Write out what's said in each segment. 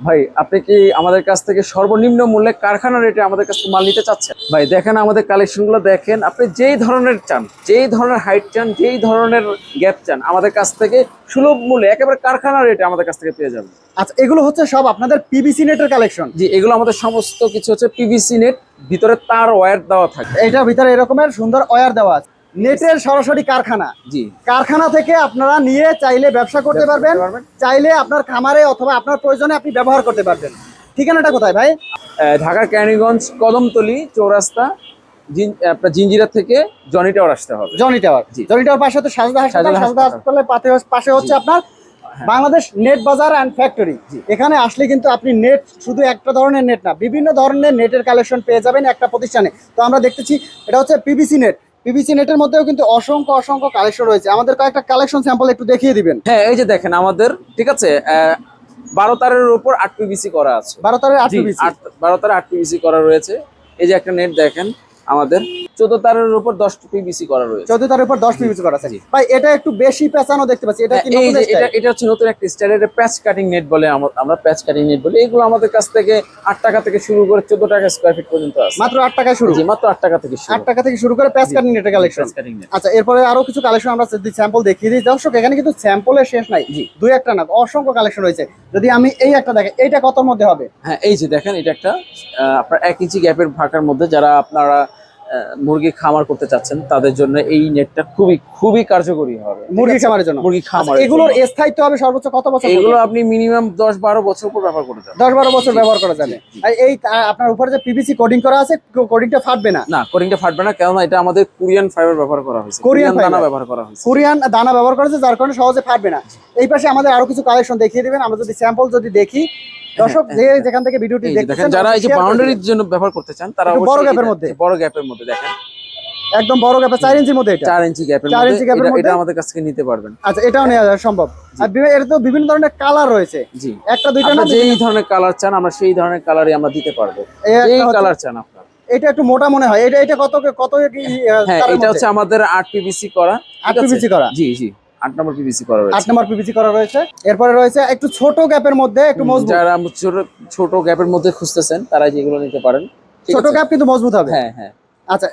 ভাই আপনি কি আমাদের কাছ থেকে সর্বনিম্ন মূল্যে কারখানা রেটে আমাদের কাছ থেকে মাল নিতে চাচ্ছেন? ভাই দেখেন আমাদের কালেকশনগুলো দেখেন আপনি যেই ধরনের চান যেই ধরনের হাইট চান যেই ধরনের গ্যাপ চান আমাদের কাছ থেকে সুলভ মূল্যে একেবারে কারখানা রেটে আমাদের কাছ থেকে পেয়ে যাবেন। আচ্ছা এগুলো হচ্ছে সব আপনাদের পিবিসি নেটের কালেকশন জি এগুলো আমাদের সমস্ত কিছু হচ্ছে পিভিসি নেট ভিতরে তার ওয়্যার দেওয়া থাকে। এইটার ভিতরে এরকমের সুন্দর ওয়্যার দেওয়া আছে। নেটের সরাসরি কারখানা। জি। কারখানা থেকে আপনারা নিয়ে চাইলে ব্যবসা করতে পারবেন চাইলে আপনার খামারে অথবা আপনার প্রয়োজনে আপনি ব্যবহার করতে পারবেন। ঠিকানাটা কোথায় ভাই? ঢাকার ক্যানিগঞ্জ কদমতলি চৌরাস্তা আপনার জিঞ্জিরা থেকে জনি টাওয়ার আসতে হবে। Johnny tower. জনি টাওয়ার পাশে তো সাজদা হাসপাতাল। সাজদা হাসপাতালের পাশে- পাশে হচ্ছে আপনার বাংলাদেশ নেট বাজার অ্যান্ড ফ্যাক্টরি। এখানে আসলে কিন্তু আপনি নেট শুধু একটা ধরনের নেট না বিভিন্ন ধরনের নেটের কালেকশন পেয়ে যাবেন একটা প্রতিষ্ঠানে। তো আমরা দেখতেছি এটা হচ্ছে পিবিসি নেট। পিবিসি নেটের মধ্যেও কিন্তু অসংখ্য অসংখ্য কালেকশন রয়েছে। আমাদের কয়েকটা কালেকশন স্যাম্পল একটু দেখিয়ে দিবেন। হ্যাঁ এই যে দেখেন আমাদের ঠিক আছে আহ, বারো তারের উপর আট পিভিসি করা আছে। বারো তারের আট আট- বারো তারে আট পিভিসি করা রয়েছে। এই যে একটা নেট দেখেন আমাদের। চোদ্দ তারের উপর দশ পিভিসি করা রয়েছে। চোদ্দ তারের উপর দশ পিবিসি করা আছে। ভাই এটা একটু বেশি পেঁচানো দেখতে পাচ্ছি। এটা কি হ্যাঁ, এটা এটা হচ্ছে নতুন একটা স্টাইল এটা প্যাচ কাটিং নেট বলে আমরা প্যাচ কাটিং নেট বলি। এগুলো আমাদের কাছ থেকে আট টাকা থেকে শুরু করে চোদ্দ টাকা স্কোয়ার ফিট পর্যন্ত আছে। মাত্র আট টাকায় শুরু? মাত্র আট টাকা থেকে আট টাকা থেকে শুরু করে প্যাচ কাটিং নেটের কালেকশন কাটিং আচ্ছা এরপরে আরও কিছু কালেকশন আমরা স্যাম্পল দেখিয়ে দিই। দর্শক এখানে কিন্তু স্যাম্পলের শেষ নাই। জি। দুই একটা না অসংখ্য কালেকশন রয়েছে। যদি আমি এই একটা দেখেন, এইটা কত মধ্যে হবে? হ্যাঁ এই যে দেখেন, এটা একটা আপনার এক ইঞ্চি গ্যাপের ফাঁকার মধ্যে যারা আপনারা মুরগি খামার করতে চাচ্ছেন তাদের জন্য এই নেটটা খুবই খুবই কার্যকরী হবে। মুরগি খামারের জন্য। মুরগি আচ্ছা, খামার এগুলোর স্থায়িত্ব হবে সর্বোচ্চ কত বছর এগুলো আপনি মিনিমাম দশ বারো বছর পর ব্যবহার করে যাবেন। দশ বারো বছর ব্যবহার করা যাবে। আর এই আপনার উপরে যে পিভিসি কোডিং করা আছে কোডিংটা ফাটবে না। না কোডিংটা ফাটবে না কেননা এটা আমাদের কোরিয়ান ফাইবার ব্যবহার করা হয়েছে। কোরিয়ান দানা ব্যবহার করা হয়েছে। কোরিয়ান দানা ব্যবহার করা করেছে যার কারণে সহজে ফাটবে না। এই পাশে আমাদের আরও কিছু কালেকশন দেখিয়ে দিবেন আমরা যদি স্যাম্পল যদি দেখি দর্শক যে যেখান থেকে ভিডিওটি দেখতেছেন যারা এই যে বাউন্ডারির জন্য ব্যবহার করতে চান তারা বড় গ্যাপের মধ্যে। বড় গ্যাপের মধ্যে দেখেন। একদম বড় গ্যাপে চার ইঞ্চির মধ্যে এটা। চার ইঞ্চি গ্যাপের মধ্যে ইঞ্চি গ্যাপের মধ্যে? এটা আমাদের কাছ থেকে নিতে পারবেন। আচ্ছা এটাও নেওয়া যায় সম্ভব। আর এর তো বিভিন্ন ধরনের কালার রয়েছে। জি। একটা দুইটা না যেই ধরনের কালার চান আমরা সেই ধরনের কালারই আমরা দিতে পারব। যেই কালার চান আপনার। এটা একটু মোটা মনে হয়। এটা এটা কত কত কি হ্যাঁ এটা হচ্ছে আমাদের আট পিভিসি করা। আট ঠিক আছে? PVC করা? জি জি। আট নম্বর পিভিসি করা রয়েছে। নম্বর পিভিসি করা রয়েছে। এরপরে রয়েছে একটু ছোট গ্যাপের মধ্যে একটু মজবুত। যারা ছোট ছোট গ্যাপের মধ্যে খুঁজতেছেন তারা যেগুলো নিতে পারেন। ছোট গ্যাপ কিন্তু মজবুত হবে। হ্যাঁ হ্যাঁ। আচ্ছা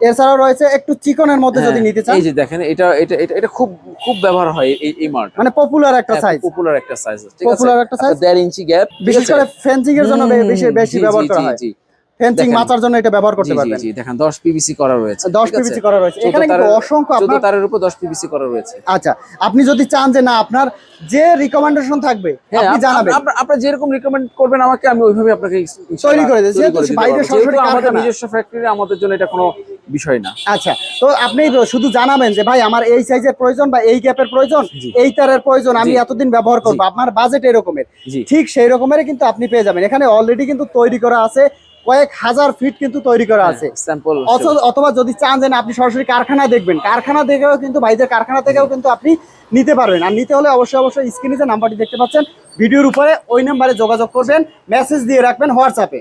এছাড়াও রয়েছে একটু চিকনের মধ্যে যদি হ্যাঁ, নিতে চান। এই যে দেখেন এটা এটা এটা খুব খুব ব্যবহার হয় এই এই মালটা। মানে পপুলার একটা সাইজ পপুলার একটা সাইজ ঠিক আছে? পপুলার একটা সাইজ আপনার দেড় ইঞ্চি গ্যাপ বিশেষ করে ফেন্সিং এর জন্য বেশি বেশি ব্যবহার করা হয়। ফেন্সিং মাচার জন্য এটা ব্যবহার করতে পারবেন। জি দেখেন 10 পিভিসি করা রয়েছে 10 ঠিক পিভিসি করা রয়েছে। এখানে কিন্তু অসংখ্য আপনার তারের উপর 10 পিভিসি করা রয়েছে। আচ্ছা আপনি যদি চান যে না আপনার যে রিকমেন্ডেশন থাকবে হ্যাঁ আপনি জানাবেন। আপ- আপ- আপনারা যেরকম রিকমেন্ড করবেন আমাকে আমি ওইভাবে আপনাকে তৈরি করে দেব। যেহেতু বাইরে সরাসরি আমাদের নিজস্ব ফ্যাক্টরি আমাদের জন্য এটা কোনো বিষয় না। আচ্ছা তো আপনি শুধু জানাবেন যে ভাই আমার এই সাইজের প্রয়োজন বা এই গ্যাপের প্রয়োজন এই তারের প্রয়োজন আমি এতদিন ব্যবহার করব। আপনার বাজেট এরকমের। ঠিক সেই রকমেরই কিন্তু আপনি পেয়ে যাবেন। এখানে অলরেডি কিন্তু তৈরি করা আছে। কয়েক হাজার ফিট কিন্তু তৈরি করা আছে। অথবা যদি চান যে আপনি সরাসরি কারখানা দেখবেন কারখানা দেখেও কিন্তু ভাইদের কারখানা থেকেও কিন্তু আপনি নিতে পারবেন। আর নিতে হলে অবশ্যই অবশ্যই স্ক্রিনে যে নাম্বারটি দেখতে পাচ্ছেন ভিডিওর উপরে ওই নাম্বারে যোগাযোগ করবেন মেসেজ দিয়ে রাখবেন হোয়াটসঅ্যাপে